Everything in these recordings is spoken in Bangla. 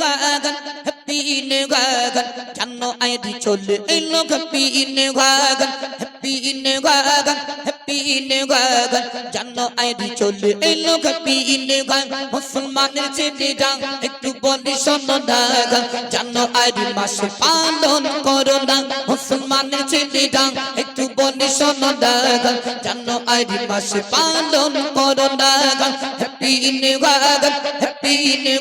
গাগন হ্যাপিন গাগন। জান্ন আইডি চলে এলো হ্যাপিন গাগন হ্যাপিন গাগন হ্যাপিন গাগন। জান্ন আইডি চলে এলো হ্যাপিন গাগন। মুসলমানের ছেলে যা একটু বলি শোনো না জান্ন আইডি মাস পালন করো না। মুসলমানের ছেলে যা শোনো না জানো আইডি মাস পালন করো না হ্যাপি গাগন হ্যাপি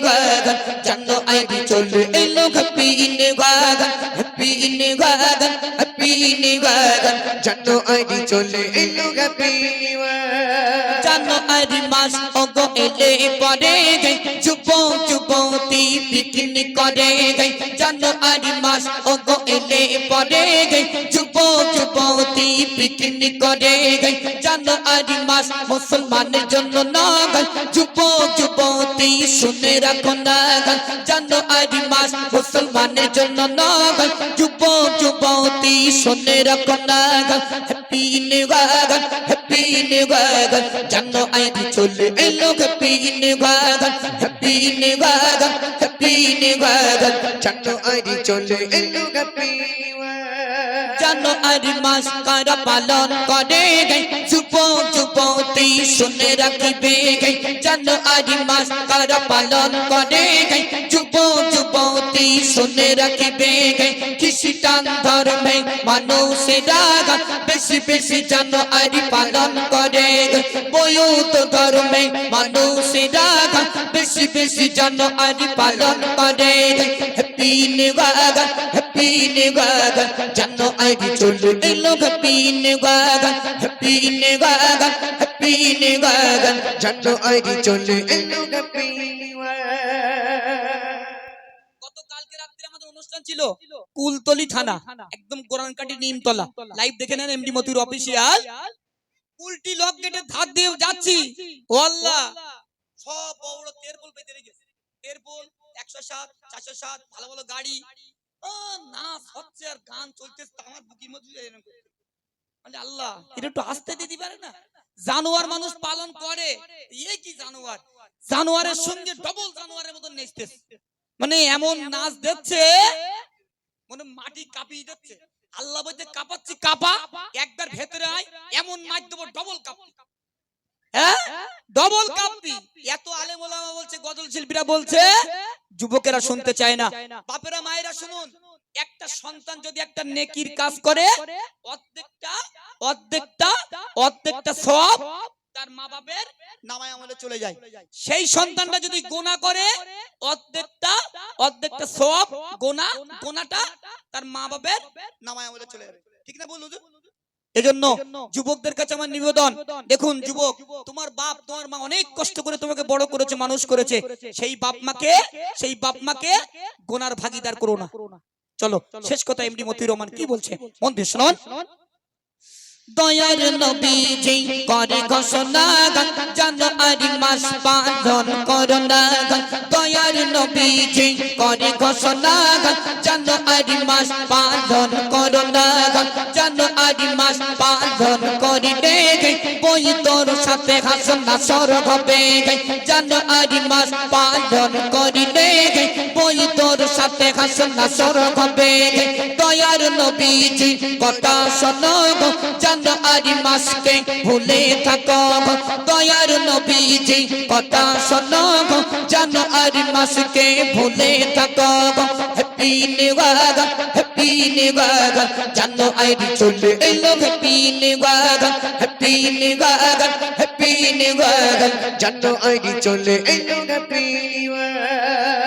গাগন জানো আইডি চলে এলো হ্যাপি গাগন হ্যাপি গাগন হ্যাপি ইন জানো আইডি চলে এলো হ্যাপি ইয়ার জানো আইডি মাস ওগো এলে পরে গে যুব যুবতী পিকনিক করে গে জানো আইডি মাস ওগো এলে পরে যুব যুবতী পিকনিক করে গে জানো আইডি মাস মুসলমানের জন্য না গে যুব যুবতী শুনে রাখো না গে জানো আইডি মাস মুসলমানের জন্য না গে যুব যুবতী শুনে রাখো না গে happy new year happy new year জানো আইডি চলে এলো happy new year happy new year happy new year জানো আইডি চলে এলো হ্যাপি নিউ জানো আইডি মাস কারা পালন করে গে যুব যুবতী শুনে রাখিবে গে জানো আইডি মাস কারা পালন করে গে যুব যুবতী শুনে রাখিবে গে খ্রিস্টান ধর্মে মানুষেরা বেশি বেশি জানো আইডি পালন করে গে বয়ুত ধর্মে মানুষেরা বেশি বেশি জানো আইডি পালন করে কুলতলি থানা, একদম গোরানকাটি নিমতলা। লাইভ দেখে নেন এমডি মতির অফিসিয়াল উল্টি লক গেটে ধার দিয়ে যাচ্ছি। ও আল্লাহ। সব বড় তেরপোল পেতে রেখেছে তেরপোল একশো সাত, চারশো সাত, ভালো ভালো গাড়ি। ও আর গান আমার বুকির মধ্যে মানে আল্লাহ এটা একটু আসতে দিতে পারে না? জানোয়ার মানুষ পালন করে। এ কি জানোয়ার? জানোয়ারের সঙ্গে ডবল জানোয়ারের মতন নেচতেছে। মানে এমন নাচ দিচ্ছে মানে মাটি কাঁপিয়ে দিচ্ছে। আল্লাহ বলতে কাঁপাচ্ছি, কাপা। একবার ভেতরে আয়, এমন মাছ দেবো ডবল কাঁপি হ্যাঁ? ডবল কাঁপি এত ওলামা বলছে গজল শিল্পীরা বলছে যুবকেরা শুনতে চায় না। বাপেরা মায়েরা শুনুন একটা সন্তান যদি একটা নেকির কাজ করে অর্ধেকটা অর্ধেকটা অর্ধেকটা সব তার মা বাপের নামায় আমলে চলে যায়। সেই সন্তানটা যদি গোনা করে অর্ধেকটা অর্ধেকটা সব গোনা গোনাটা তার মা বাপের নামায় আমলে চলে যাবে ঠিক না বলুন এজন্য যুবকদের কাছে আমার নিবেদন। দেখুন যুবক তোমার বাপ তোমার মা অনেক কষ্ট করে তোমাকে বড় করেছে মানুষ করেছে। সেই বাপ মাকে সেই বাপ মাকে গোনার ভাগিদার করো না। চলো শেষ কথা এমডি মতিউর রহমান কি বলছে? মন দিয়ে শুনুন। দয়ার নবীজি করে ঘোষণা জানুয়ারি মাস পালন করোনা দয়ার নবীজি করে ঘোষণা জানুয়ারি মাস পালন করোনা গান জানুয়ারি মাস পালন করিলে গে বই তোর সাথে হাসনা সর হবে গে জানুয়ারি মাস পালন করিলে গে বই তোর সাথে হাসনা সর হবে দয়ার নবীজি কথা শোনো গো জানুয়ারি মাসকে ভুলে থাকো। দয়ার নবীজি কথা শোনো গো জানুয়ারি মাসকে ভুলে থাকো। হ্যাপি ইয়ার হ্যাপি নিউ জানো আইডি চলে এলো হ্যাপি ইয়ার হ্যাপি নিউ জানো আইডি চলে এলো হ্যাপি ইয়ার